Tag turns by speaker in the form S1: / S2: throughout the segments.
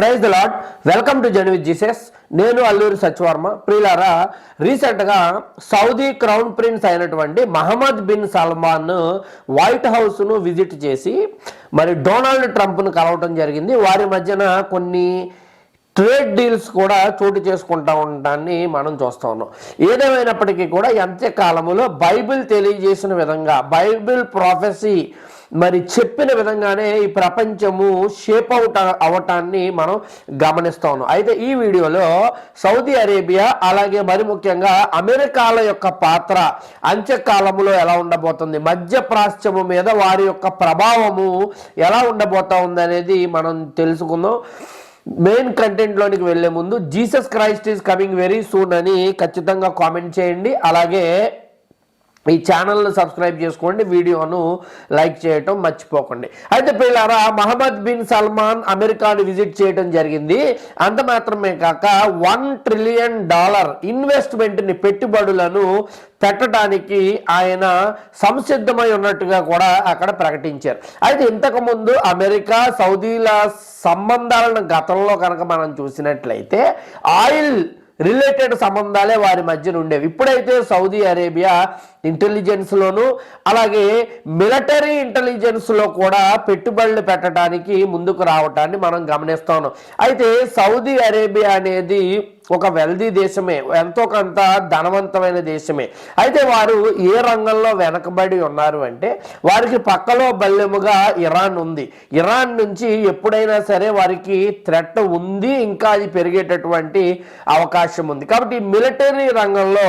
S1: Praise the lord welcome to Jan with Jesus. నేను అల్లూరి సత్యవర్మ. ప్రియులారా రీసెంట్గా సౌదీ క్రౌన్ ప్రిన్స్ అయినటువంటి మహమ్మద్ బిన్ సల్మాన్ వైట్ హౌస్ను విజిట్ చేసి మరి డొనాల్డ్ ట్రంప్ను కలవటం జరిగింది. వారి మధ్యన కొన్ని ట్రేడ్ డీల్స్ కూడా చోటు చేసుకుంటా ఉండడాన్ని మనం చూస్తూ ఉన్నాం. ఏదేమైనప్పటికీ కూడా ఎంత కాలంలో బైబిల్ తెలియజేసిన విధంగా బైబిల్ ప్రాఫెసీ మరి చెప్పిన విధంగానే ఈ ప్రపంచము షేప్ అవుట్ అవటాన్ని మనం గమనిస్తూ ఉన్నాం. అయితే ఈ వీడియోలో సౌదీ అరేబియా అలాగే మరి ముఖ్యంగా అమెరికాల యొక్క పాత్ర అంత్యకాలములో ఎలా ఉండబోతుంది మధ్య ప్రాచ్యము మీద వారి యొక్క ప్రభావము ఎలా ఉండబోతా ఉంది అనేది మనం తెలుసుకుందాం. మెయిన్ కంటెంట్లోనికి వెళ్ళే ముందు Jesus Christ is coming very soon అని ఖచ్చితంగా కామెంట్ చేయండి. అలాగే ఈ ఛానల్ను సబ్స్క్రైబ్ చేసుకోండి వీడియోను లైక్ చేయటం మర్చిపోకండి. అయితే పిల్లారా మహమ్మద్ బిన్ సల్మాన్ అమెరికాను విజిట్ చేయడం జరిగింది. అంత మాత్రమే కాక వన్ ట్రిలియన్ డాలర్ ఇన్వెస్ట్మెంట్ని పెట్టుబడులను పెట్టడానికి ఆయన సంసిద్ధమై ఉన్నట్టుగా కూడా అక్కడ ప్రకటించారు. అయితే ఇంతకుముందు అమెరికా సౌదీల సంబంధాలను గతంలో కనుక మనం చూసినట్లయితే ఆయిల్ రిలేటెడ్ సంబంధాలే వారి మధ్యన ఉండేవి. ఇప్పుడైతే సౌదీ అరేబియా ఇంటెలిజెన్స్లోను అలాగే మిలిటరీ ఇంటెలిజెన్స్లో కూడా పెట్టుబడులు పెట్టడానికి ముందుకు రావటాన్ని మనం గమనిస్తా ఉన్నాం అయితే సౌదీ అరేబియా అనేది ఒక వెల్దీ దేశమే ఎంతో కొంత ధనవంతమైన దేశమే. అయితే వారు ఏ రంగంలో వెనకబడి ఉన్నారు అంటే వారికి పక్కలో బల్లెముగా ఇరాన్ ఉంది. ఇరాన్ నుంచి ఎప్పుడైనా సరే వారికి థ్రెట్ ఉంది ఇంకా అది పెరిగేటటువంటి అవకాశం ఉంది. కాబట్టి మిలిటరీ రంగంలో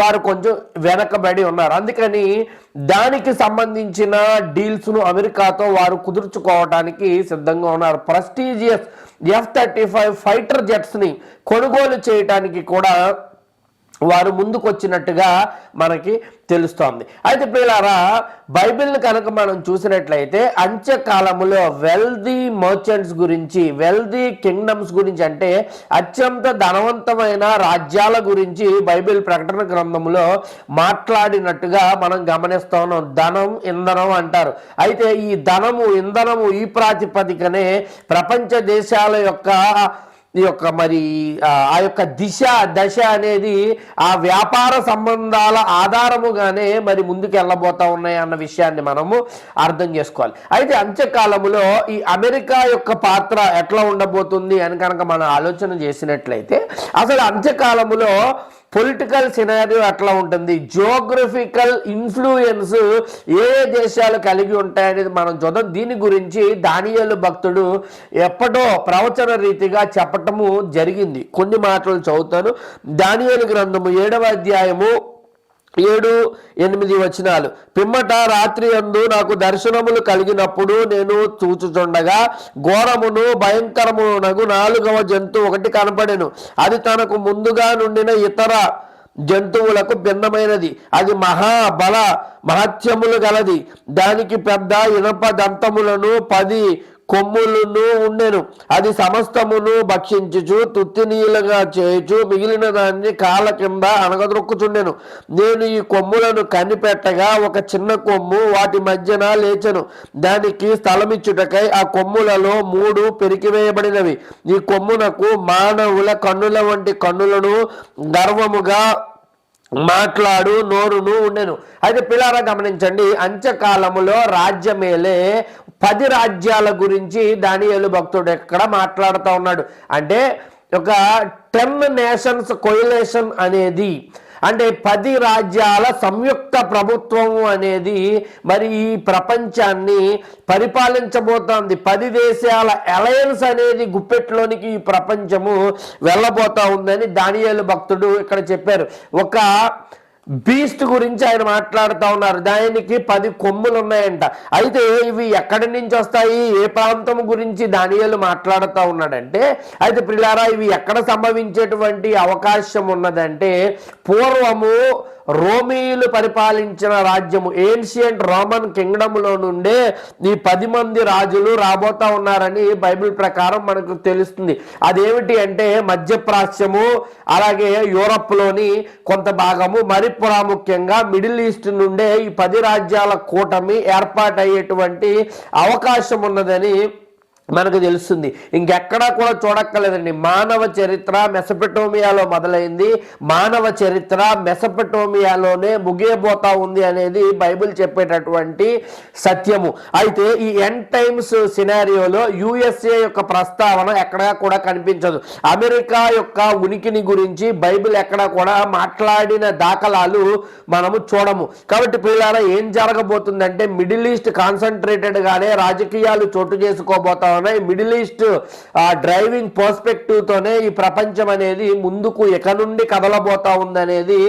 S1: వారు కొంచెం వెనకబడి ఉన్నారు. అందుకని దానికి సంబంధించిన డీల్స్ను అమెరికాతో వారు కుదుర్చుకోవడానికి సిద్ధంగా ఉన్నారు. Prestigious F thirty five fighter జెట్స్ని కొనుగోలు చేయటానికి కూడా వారు ముందుకొచ్చినట్టుగా మనకి తెలుస్తోంది. అయితే పిల్లారా బైబిల్ని కనుక మనం చూసినట్లయితే అంత్యకాలములో వెల్దీ మర్చెంట్స్ గురించి వెల్దీ కింగ్డమ్స్ గురించి అంటే అత్యంత ధనవంతమైన రాజ్యాల గురించి బైబిల్ ప్రకటన గ్రంథంలో మాట్లాడినట్టుగా మనం గమనిస్తా ఉన్నాం ధనం ఇంధనం అంటారు. అయితే ఈ ధనము ఇంధనము ఈ ప్రాతిపదికనే ప్రపంచ దేశాల యొక్క ఈ యొక్క మరి ఆ యొక్క దిశ దశ అనేది ఆ వ్యాపార సంబంధాల ఆధారముగానే మరి ముందుకు వెళ్ళబోతా ఉన్నాయి అన్న విషయాన్ని మనము అర్థం చేసుకోవాలి. అయితే అంత్యకాలములో ఈ అమెరికా యొక్క పాత్ర ఎట్లా ఉండబోతుంది అని కనుక మనం ఆలోచన చేసినట్లయితే అసలు అంత్యకాలములో పొలిటికల్ సినారియో అట్లా ఉంటుంది. జియోగ్రఫికల్ ఇన్ఫ్లుయెన్స్ ఏ దేశాలు కలిగి ఉంటాయనేది మనం చూద్దాం. దీని గురించి దానియలు భక్తుడు ఎప్పటో ప్రవచన రీతిగా చెప్పటము జరిగింది. కొన్ని మాటలు చదువుతాను. దానియలు గ్రంథము ఏడవ అధ్యాయము ఏడు ఎనిమిది వచనాలు. పిమ్మట రాత్రి అందు నాకు దర్శనములు కలిగినప్పుడు నేను చూచుచుండగా ఘోరమును భయంకరమునగు నాలుగవ జంతువు ఒకటి కనపడెను అది తనకు ముందుగా నుండిన ఇతర జంతువులకు భిన్నమైనది. అది మహాబల మహత్యములు గలది. దానికి పెద్ద ఇనప దంతములను పది కొమ్ములను ఉండెను. అది సమస్తమును భక్షించుచు తుత్తినీలుగా చేయుచు మిగిలిన దాన్ని కాళ్ళ కింద అనగదొక్కుచుండెను నేను ఈ కొమ్ములను కనిపెట్టగా ఒక చిన్న కొమ్ము వాటి మధ్యన లేచెను. దానికి స్థలమిచ్చుటకై ఆ కొమ్ములలో మూడు పెరికివేయబడినవి. ఈ కొమ్మునకు మానవుల కన్నుల వంటి కన్నులను గర్వముగా మాట్లాడు నోరును ఉండెను. అయితే పిల్లారా గమనించండి అంత్యకాలములో రాజ్యమేలే పది రాజ్యాల గురించి దానియేలు భక్తుడు ఎక్కడ మాట్లాడుతూ ఉన్నాడు? అంటే ఒక టెన్ నేషన్స్ కొయిలేషన్ అనేది అంటే పది రాజ్యాల సంయుక్త ప్రభుత్వము అనేది మరి ఈ ప్రపంచాన్ని పరిపాలించబోతోంది. పది దేశాల అలయన్స్ అనేది గుప్పెట్లోనికి ఈ ప్రపంచము వెళ్ళబోతా ఉందని దానియాలు భక్తుడు ఇక్కడ చెప్పారు. ఒక బీస్ట్ గురించి ఆయన మాట్లాడుతూ ఉన్నారు. దానికి పది కొమ్ములు ఉన్నాయంట అయితే ఇవి ఎక్కడి నుంచి వస్తాయి? ఏ ప్రాంతం గురించి దానియాలు మాట్లాడుతూ ఉన్నాడంటే అయితే పిల్లారా ఇవి ఎక్కడ సంభవించేటువంటి అవకాశం ఉన్నదంటే పూర్వము రోమీయులు పరిపాలించిన రాజ్యము ఏన్షియంట్ రోమన్ కింగ్డమ్లో నుండే ఈ పది మంది రాజులు రాబోతా ఉన్నారని బైబిల్ ప్రకారం మనకు తెలుస్తుంది. అదేమిటి అంటే మధ్యప్రాచ్యము అలాగే యూరప్లోని కొంత భాగము మరి ప్రాముఖ్యంగా మిడిల్ ఈస్ట్ నుండే ఈ పది రాజ్యాల కూటమి ఏర్పాటయ్యేటువంటి అవకాశం ఉన్నదని మనకు తెలుస్తుంది. ఇంకెక్కడా కూడా చూడక్కర్లేదండి. మానవ చరిత్ర మెసపెటోమియాలో మొదలైంది. మానవ చరిత్ర మెసపెటోమియాలోనే ముగియబోతా ఉంది అనేది బైబిల్ చెప్పేటటువంటి సత్యము. అయితే ఈ ఎన్ టైమ్స్ సినారియోలో యుఎస్ఏ యొక్క ప్రస్తావన ఎక్కడా కూడా కనిపించదు. అమెరికా యొక్క ఉనికిని గురించి బైబిల్ ఎక్కడా కూడా మాట్లాడిన దాఖలాలు మనము చూడము. కాబట్టి పిల్లల ఏం జరగబోతుందంటే మిడిల్ ఈస్ట్ కాన్సన్ట్రేటెడ్గానే రాజకీయాలు చోటు చేసుకోబోతా ఉన్నాయి మిడిల్ ఈస్ట్ ఆ డ్రైవింగ్ పర్స్పెక్టివ్ తోనే ఈ ప్రపంచం అనేది ముందుకు ఎక్కడి నుండి కదలబోతా ఉందనేది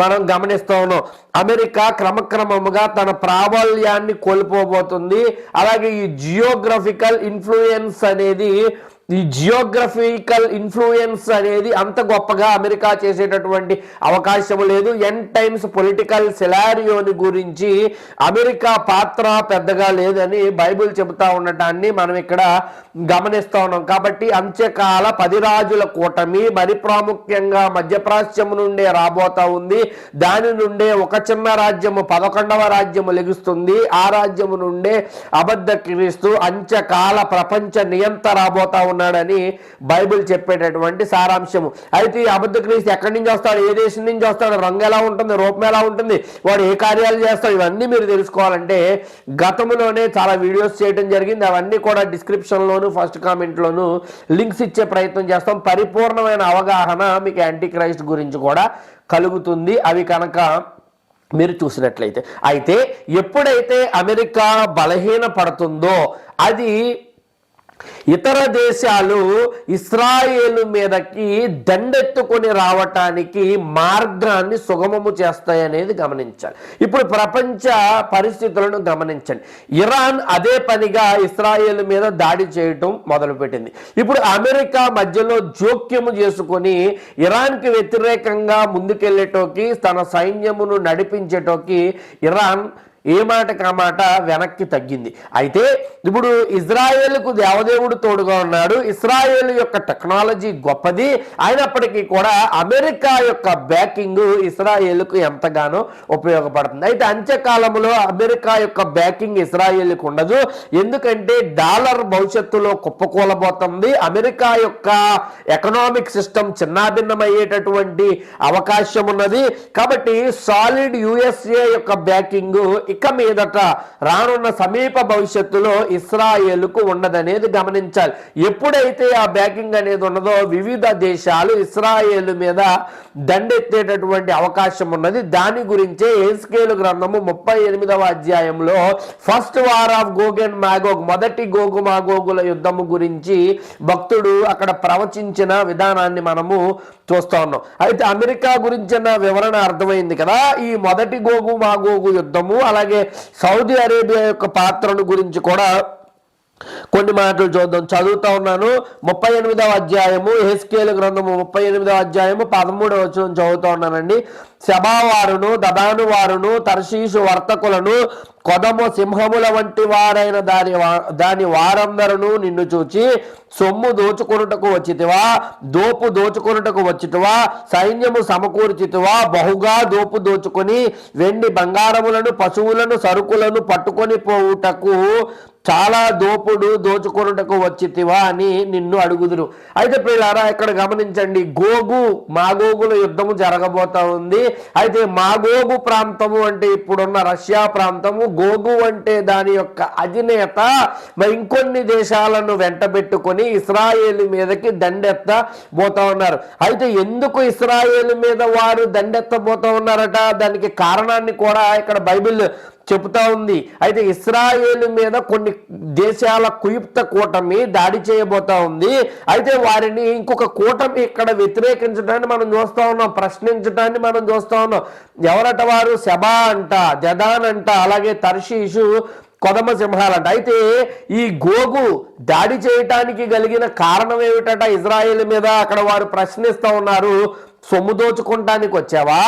S1: మనం గమనిస్తూ ఉన్నాం. అమెరికా క్రమక్రమముగా తన ప్రాబల్యాన్ని కోల్పోబోతుంది. అలాగే ఈ జియోగ్రఫికల్ ఇన్ఫ్లుయెన్స్ అనేది ఈ జియోగ్రఫికల్ ఇన్ఫ్లుయెన్స్ అనేది అంత గొప్పగా అమెరికా చేసేటటువంటి అవకాశం లేదు. ఎన్ టైమ్స్ పొలిటికల్ సెలారియోని గురించి అమెరికా పాత్ర పెద్దగా లేదని బైబిల్ చెబుతా ఉండటాన్ని మనం ఇక్కడ గమనిస్తూ ఉన్నాం. కాబట్టి అంత్యకాల పది రాజుల కూటమి మరి ప్రాముఖ్యంగా మధ్యప్రాచ్యం నుండే రాబోతా ఉంది. దాని నుండే ఒక చిన్న రాజ్యము పదకొండవ రాజ్యము లెగుస్తుంది. ఆ రాజ్యము నుండే అబద్ధ క్రీస్తు అంత్యకాల ప్రపంచ నియంత రాబోతా ఉన్నాడని బైబిల్ చెప్పేటటువంటి సారాంశము. అయితే ఈ అబద్ధ క్రీస్తు ఎక్కడి నుంచి వస్తాడు? ఏ దేశం నుంచి వస్తాడు? రంగు ఎలా ఉంటుంది? రూపం ఎలా ఉంటుంది? వాడు ఏ కార్యాలు చేస్తాడు? ఇవన్నీ మీరు తెలుసుకోవాలంటే గతంలోనే చాలా వీడియోస్ చేయడం జరిగింది. అవన్నీ కూడా డిస్క్రిప్షన్లోను ఫస్ట్ కామెంట్లోను లింక్స్ ఇచ్చే ప్రయత్నం చేస్తాం. పరిపూర్ణమైన అవగాహన మీకు యాంటీ క్రైస్ట్ గురించి కూడా కలుగుతుంది. అవి కనుక మీరు చూసినట్లయితే. అయితే ఎప్పుడైతే అమెరికా బలహీన పడుతుందో అది ఇతర దేశాలు ఇస్రాయేలు మీదకి దండెత్తుకొని రావటానికి మార్గాన్ని సుగమము చేస్తాయనేది గమనించాలి. ఇప్పుడు ప్రపంచ పరిస్థితులను గమనించండి. ఇరాన్ అదే పనిగా ఇస్రాయేల్ మీద దాడి చేయటం మొదలుపెట్టింది. ఇప్పుడు అమెరికా మధ్యలో జోక్యము చేసుకొని ఇరాన్కి వ్యతిరేకంగా ముందుకెళ్ళేటోకి తన సైన్యమును నడిపించేటోకి ఇరాన్ ఏ మాట కామాట వెనక్కి తగ్గింది? అయితే ఇప్పుడు ఇజ్రాయేల్కు దేవదేవుడు తోడుగా ఉన్నాడు. ఇస్రాయేల్ యొక్క టెక్నాలజీ గొప్పది. అయినప్పటికీ కూడా అమెరికా యొక్క బ్యాకింగ్ ఇస్రాయేల్కు ఎంతగానో ఉపయోగపడుతుంది. అయితే అంత్యకాలంలో అమెరికా యొక్క బ్యాకింగ్ ఇస్రాయేల్కు ఉండదు. ఎందుకంటే డాలర్ భవిష్యత్తులో కుప్పకూలబోతుంది. అమెరికా యొక్క ఎకనామిక్ సిస్టమ్ చిన్నాభిన్నమయ్యేటటువంటి అవకాశం ఉన్నది. కాబట్టి సాలిడ్ యుఎస్ఏ యొక్క బ్యాకింగ్ ఇక మీదట రానున్న సమీప భవిష్యత్తులో ఇస్రాయేల్కు ఉండదనేది గమనించాలి. ఎప్పుడైతే ఆ బ్యాకింగ్ అనేది ఉన్నదో వివిధ దేశాలు ఇస్రాయేల్ మీద దండెత్తేటటువంటి అవకాశం ఉన్నది. దాని గురించే ఏస్కేలు గ్రంథము ముప్పై ఎనిమిదవ అధ్యాయంలో first war of Gog and Magog మొదటి గోగు మాగోగుల యుద్ధము గురించి భక్తుడు అక్కడ ప్రవచించిన విధానాన్ని మనము చూస్తా ఉన్నాం. అయితే అమెరికా గురించిన వివరణ అర్థమైంది కదా. ఈ మొదటి గోగు మాగోగు యుద్ధము అలాగే సౌదీ అరేబియా యొక్క పాత్రను గురించి కూడా కొన్ని మాటలు చూద్దాం. చదువుతా ఉన్నాను. ముప్పై ఎనిమిదవ అధ్యాయము. హెస్కేలు గ్రంథము ముప్పై ఎనిమిదవ అధ్యాయము పదమూడవ వచనం చదువుతా ఉన్నానండి. సభావారును దదాను వారును తర్శీసు వర్తకులను కొదము సింహముల వంటి వారైన దాని దాని వారందరూ నిన్ను చూచి సొమ్ము దోచుకొనుటకు వచ్చితివా దోపు దోచుకొనుటకు వచ్చితివా సైన్యము సమకూర్చితివా బహుగా దోపు దోచుకొని వెండి బంగారములను పశువులను సరుకులను పట్టుకొని పోవుటకు చాలా దోపుడు దోచుకొనుటకు వచ్చితివా అని నిన్ను అడుగుదురు. అయితే పిల్లారా ఇక్కడ గమనించండి గోగు మాగోగుల యుద్ధము జరగబోతా ఉంది. అయితే మాగోగు ప్రాంతము అంటే ఇప్పుడున్న రష్యా ప్రాంతము. గోగు అంటే దాని యొక్క అధినేత. మరి ఇంకొన్ని దేశాలను వెంటబెట్టుకొని ఇస్రాయేల్ మీదకి దండెత్త పోతా ఉన్నారు. అయితే ఎందుకు ఇస్రాయేల్ మీద వారు దండెత్తబోతా ఉన్నారట? దానికి కారణాన్ని కూడా ఇక్కడ బైబిల్ చెబుతా ఉంది. అయితే ఇస్రాయేల్ మీద కొన్ని దేశాల కుయుప్త కూటమి దాడి చేయబోతా ఉంది. అయితే వారిని ఇంకొక కూటమి ఇక్కడ వ్యతిరేకించడాన్ని మనం చూస్తా ఉన్నాం. ప్రశ్నించడాన్ని మనం చూస్తా ఉన్నాం. ఎవరట వారు? శబా అంట జదాన్ అంట అలాగే తర్షీషు కొదమ సింహాలంట. అయితే ఈ గోగు దాడి చేయటానికి కలిగిన కారణం ఏమిటట? ఇజ్రాయేల్ మీద అక్కడ వారు ప్రశ్నిస్తూ ఉన్నారు. సొమ్ము దోచుకుంటానికి వచ్చావా?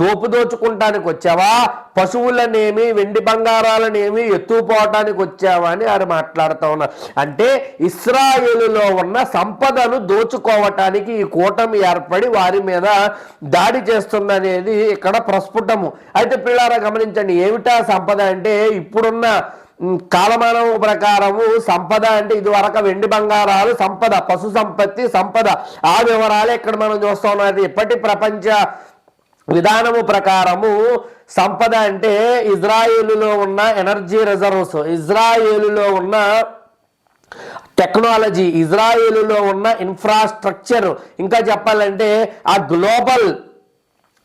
S1: దోపు దోచుకుంటానికి వచ్చావా? పశువులనేమి వెండి బంగారాలనేమి ఎత్తుపోవటానికి వచ్చావా అని వారు మాట్లాడుతూ ఉన్నారు అంటే ఇస్రాయేలులో ఉన్న సంపదను దోచుకోవటానికి ఈ కూటమి ఏర్పడి వారి మీద దాడి చేస్తుందనేది ఇక్కడ ప్రస్ఫుటము. అయితే పిల్లారా గమనించండి ఏమిటా సంపద అంటే ఇప్పుడున్న కాలమానం ప్రకారము సంపద అంటే ఇది వరకు వెండి బంగారాలు సంపద పశు సంపత్తి సంపద. ఆ వివరాలు ఇక్కడ మనం చూస్తున్నది. ఇప్పటి ప్రపంచ విధానము ప్రకారము సంపద అంటే ఇజ్రాయేలులో ఉన్న ఎనర్జీ రిజర్వ్స్. ఇజ్రాయేలులో ఉన్న టెక్నాలజీ ఇజ్రాయేలులో ఉన్న ఇన్ఫ్రాస్ట్రక్చర్. ఇంకా చెప్పాలంటే ఆ గ్లోబల్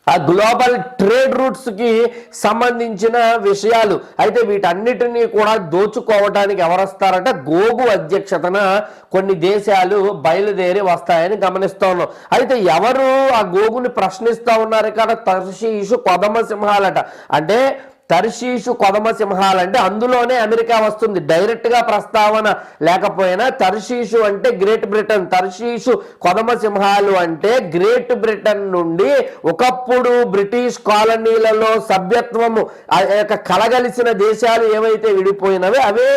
S1: ఆ గ్లోబల్ ట్రేడ్ రూట్స్కి సంబంధించిన విషయాలు. అయితే వీటన్నిటినీ కూడా దోచుకోవడానికి ఎవరొస్తారంటే గోగు అధ్యక్షతన కొన్ని దేశాలు బయలుదేరి వస్తాయని గమనిస్తూ ఉన్నాం అయితే ఎవరు ఆ గోగుని ప్రశ్నిస్తూ ఉన్నారు ఇక్కడ? తర్షీషు కొదమ సింహాలట. అంటే తర్షీషు కొదమ సింహాలంటే అందులోనే అమెరికా వస్తుంది. డైరెక్ట్గా ప్రస్తావన లేకపోయినా తర్షీషు అంటే గ్రేట్ బ్రిటన్. తర్షీషు కొదమ సింహాలు అంటే గ్రేట్ బ్రిటన్ నుండి ఒకప్పుడు బ్రిటిష్ కాలనీలలో సభ్యత్వము ఆ కలగలిసిన దేశాలు ఏవైతే విడిపోయినవే అవే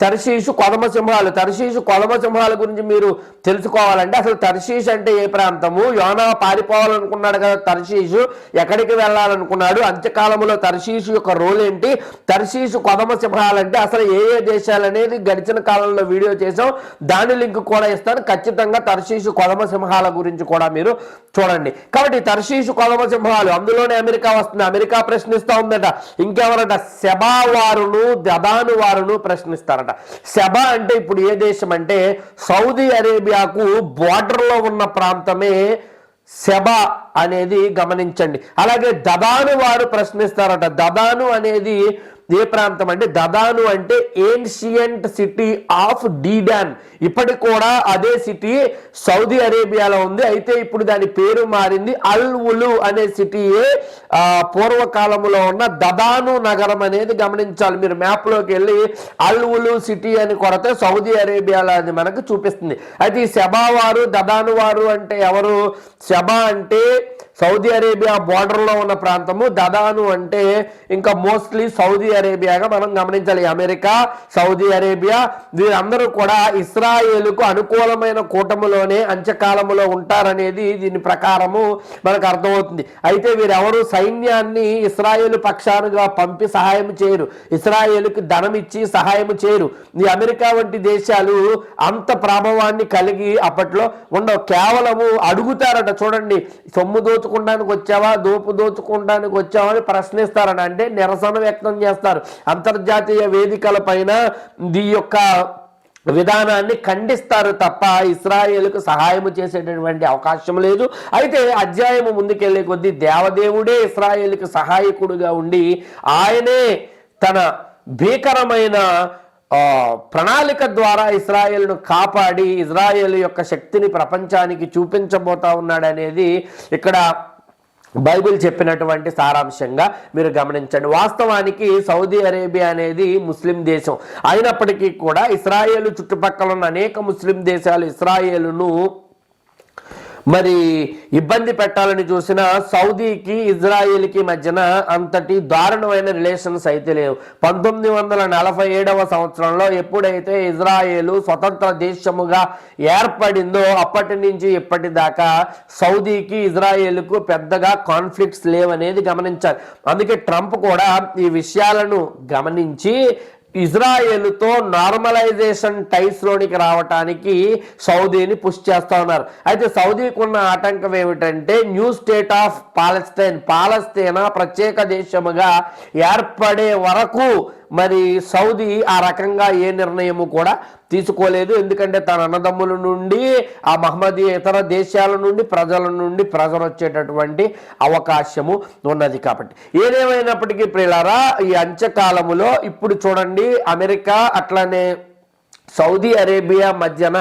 S1: తర్షీషు కొదమ సింహాలు తరశీషు కొదమ సింహాల గురించి మీరు తెలుసుకోవాలంటే అసలు తర్షీష్ అంటే ఏ ప్రాంతము? యోనా పారిపోవాలనుకున్నాడు కదా తర్షీషు ఎక్కడికి వెళ్ళాలనుకున్నాడు? అంత్యకాలంలో తర్షీషు యొక్క రోల్ ఏంటి? తరశీషు కొదమ సింహాలు అంటే అసలు ఏ ఏ దేశాలు అనేది గడిచిన కాలంలో వీడియో చేసాం దాని లింక్ కూడా ఇస్తాను. ఖచ్చితంగా తర్షీషు కొదమ సింహాల గురించి కూడా మీరు చూడండి. కాబట్టి తర్షీషు కొదమ సింహాలు అందులోనే అమెరికా వస్తుంది. అమెరికా ప్రశ్నిస్తూ ఉందట. ఇంకెవరట? సెబా వారును దదాను వారును ప్రశ్నిస్తారట. సెబా అంటే ఇప్పుడు ఏ దేశం అంటే సౌదీ అరేబియాకు బార్డర్లో ఉన్న ప్రాంతమే సెబా అనేది గమనించండి. అలాగే దదాను వారు ప్రశ్నిస్తారట. దదాను అనేది ఏ ప్రాంతం అంటే దదాను అంటే ఏన్షియంట్ సిటీ ఆఫ్ డీడాన్. ఇప్పటికి కూడా అదే సిటీ సౌదీ అరేబియాలో ఉంది. అయితే ఇప్పుడు దాని పేరు మారింది అల్ ఉలు అనే సిటీయే ఆ, పూర్వకాలంలో ఉన్న దదాను నగరం అనేది గమనించాలి. మీరు మ్యాప్లోకి వెళ్ళి అల్ ఉలు సిటీ అని కొరత సౌదీ అరేబియాలో అది మనకు చూపిస్తుంది. అయితే ఈ శబా వారు దదాను వారు అంటే ఎవరు? శబా అంటే సౌదీ అరేబియా బార్డర్లో ఉన్న ప్రాంతము దదాను అంటే ఇంకా మోస్ట్లీ సౌదీ అరేబియాగా మనం గమనించాలి. అమెరికా సౌదీ అరేబియా వీరందరూ కూడా ఇస్రాయేలుకు అనుకూలమైన కూటమిలోనే అంచకాలములో ఉంటారనేది దీని ప్రకారము మనకు అర్థమవుతుంది. అయితే వీరెవరు సైన్యాన్ని ఇస్రాయేల్ పక్షానుగా పంపి సహాయం చేయరు. ఇస్రాయేల్కి ధనం ఇచ్చి సహాయం చేయరు. ఈ అమెరికా వంటి దేశాలు అంత ప్రభావాన్ని కలిగి అప్పట్లో ఉండవు. కేవలము అడుగుతారట. చూడండి సొమ్ము దోచుకోవడానికి వచ్చావా? దోపు దోచుకోవడానికి వచ్చావా అని ప్రశ్నిస్తారని అంటే నిరసన వ్యక్తం చేస్తారు. అంతర్జాతీయ వేదికల పైన ఈ యొక్క విధానాన్ని ఖండిస్తారు తప్ప ఇస్రాయేల్కు సహాయం చేసేటటువంటి అవకాశం లేదు. అయితే అధ్యాయము ముందుకెళ్ళే కొద్దీ దేవదేవుడే ఇస్రాయేల్కి సహాయకుడుగా ఉండి ఆయనే తన భీకరమైన ప్రణాళిక ద్వారా ఇజ్రాయెల్ను కాపాడి ఇజ్రాయెల్ యొక్క శక్తిని ప్రపంచానికి చూపించబోతా ఉన్నాడనేది ఇక్కడ బైబిల్ చెప్పినటువంటి సారాంశంగా మీరు గమనించండి. వాస్తవానికి సౌదీ అరేబియా అనేది ముస్లిం దేశం. అయినప్పటికీ కూడా ఇస్రాయేల్ చుట్టుపక్కల ఉన్న అనేక ముస్లిం దేశాలు ఇస్రాయేలును మరి ఇబ్బంది పెట్టాలని చూసిన సౌదీకి ఇజ్రాయెల్కి మధ్యన అంతటి దారుణమైన రిలేషన్స్ అయితే లేవు. పంతొమ్మిది వందల నలభై ఏడవ సంవత్సరంలో ఎప్పుడైతే ఇజ్రాయేలు స్వతంత్ర దేశముగా ఏర్పడిందో అప్పటి నుంచి ఇప్పటిదాకా సౌదీకి ఇజ్రాయేల్కు పెద్దగా కాన్ఫ్లిక్ట్స్ లేవనేది గమనించాలి. అందుకే ట్రంప్ కూడా ఈ విషయాలను గమనించి ఇజ్రాయెల్తో నార్మలైజేషన్ టైస్ లోనికి రావటానికి సౌదీని పుష్ చేస్తా ఉన్నారు. అయితే సౌదీకి ఉన్న ఆటంకం ఏమిటంటే న్యూ స్టేట్ ఆఫ్ పాలస్తీన్ పాలస్తీనా ప్రత్యేక దేశముగా ఏర్పడే వరకు మరి సౌదీ ఆ రకంగా ఏ నిర్ణయము కూడా తీసుకోలేదు. ఎందుకంటే తన అన్నదమ్ముల నుండి ఆ మహమ్మది ఇతర దేశాల నుండి ప్రజల నుండి ప్రజలు వచ్చేటటువంటి అవకాశము ఉన్నది కాబట్టి. ఏదేమైనప్పటికీ ప్రియులారా ఈ అంత్యకాలములో ఇప్పుడు చూడండి అమెరికా అట్లనే సౌదీ అరేబియా మధ్యన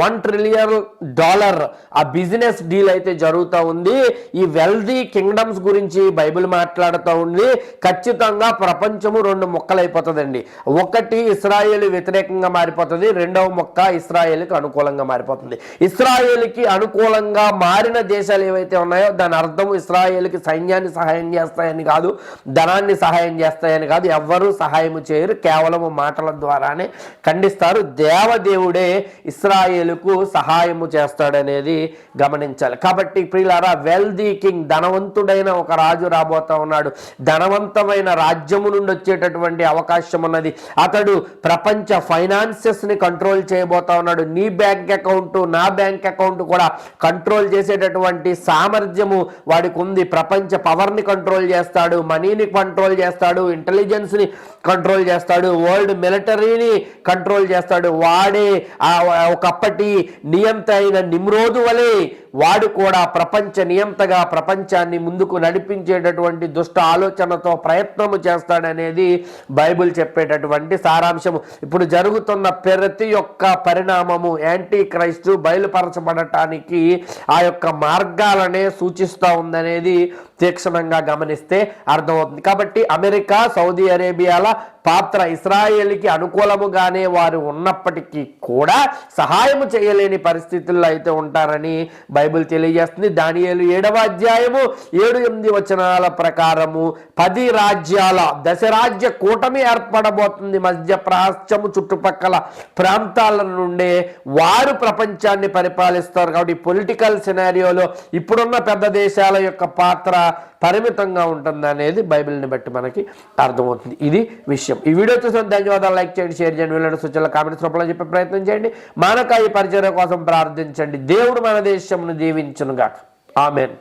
S1: వన్ ట్రిలియన్ డాలర్ ఆ బిజినెస్ డీల్ అయితే జరుగుతూ ఉంది. ఈ వెల్దీ కింగ్డమ్స్ గురించి బైబిల్ మాట్లాడుతూ ఉంది. ఖచ్చితంగా ప్రపంచము రెండు ముక్కలైపోతుందండి. ఒకటి ఇస్రాయేల్ వ్యతిరేకంగా మారిపోతుంది. రెండవ మొక్క ఇస్రాయేల్కి అనుకూలంగా మారిపోతుంది. ఇస్రాయేల్కి అనుకూలంగా మారిన దేశాలు ఏవైతే ఉన్నాయో దాని అర్థం ఇస్రాయేల్కి సైన్యాన్ని సహాయం చేస్తాయని కాదు ధనాన్ని సహాయం చేస్తాయని కాదు. ఎవ్వరూ సహాయం చేయరు. కేవలం మాటల ద్వారానే ఖండిస్తారు. దేవదేవుడే ఇస్రాయేలుకు సహాయము చేస్తాడనేది గమనించాలి. కాబట్టి ప్రియులారా వెల్దీ కింగ్ ధనవంతుడైన ఒక రాజు రాబోతా ఉన్నాడు. ధనవంతమైన రాజ్యము నుండి వచ్చేటటువంటి అవకాశం ఉన్నది. అతడు ప్రపంచ ఫైనాన్సెస్ని కంట్రోల్ చేయబోతా ఉన్నాడు. నీ బ్యాంక్ అకౌంట్ నా బ్యాంక్ అకౌంట్ కూడా కంట్రోల్ చేసేటటువంటి సామర్థ్యము వాడికి ఉంది. ప్రపంచ పవర్ని కంట్రోల్ చేస్తాడు మనీని కంట్రోల్ చేస్తాడు ఇంటెలిజెన్స్ని కంట్రోల్ చేస్తాడు వరల్డ్ మిలిటరీని కంట్రోల్ చేస్తాడు. వాడే ఆ ఒకప్పటి నియంత అయిన నిమ్రోదు వలె వాడు కూడా ప్రపంచ నియంతగా ప్రపంచాన్ని ముందుకు నడిపించేటటువంటి దుష్ట ఆలోచనతో ప్రయత్నము చేస్తాడనేది బైబిల్ చెప్పేటటువంటి సారాంశము. ఇప్పుడు జరుగుతున్న ప్రతి యొక్క పరిణామము యాంటీ క్రైస్తు బయలుపరచబడటానికి ఆ యొక్క మార్గాలనే సూచిస్తూ ఉందనేది తీక్షణంగా గమనిస్తే అర్థమవుతుంది. కాబట్టి అమెరికా సౌదీ అరేబియాల పాత్ర ఇస్రాయేల్కి అనుకూలముగానే వారు ఉన్నప్పటికీ కూడా సహాయం చేయలేని పరిస్థితుల్లో అయితే ఉంటారని బైబిల్ తెలియజేస్తుంది. దానియేలు ఏడవ అధ్యాయము ఏడు ఎనిమిది వచనాల ప్రకారము పది రాజ్యాల దశరాజ్య కూటమి ఏర్పడబోతుంది. మధ్య ప్రాచ్యము చుట్టుపక్కల ప్రాంతాల నుండే వారు ప్రపంచాన్ని పరిపాలిస్తారు. కాబట్టి పొలిటికల్ సినారియోలో ఇప్పుడున్న పెద్ద దేశాల యొక్క పాత్ర పరిమితంగా ఉంటుంది అనేది బైబిల్ని బట్టి మనకి అర్థమవుతుంది. ఇది విషయం. ఈ వీడియో చూసిన ధన్యవాదాలు. లైక్ చేయండి షేర్ చేయండి వీళ్ళని సూచనలు కామెంట్స్ రూపంలో చెప్పే ప్రయత్నం చేయండి. మనక ఈ పరిచయం కోసం ప్రార్థించండి. దేవుడు మన దేశం దీవించునుగా ఆమెన్.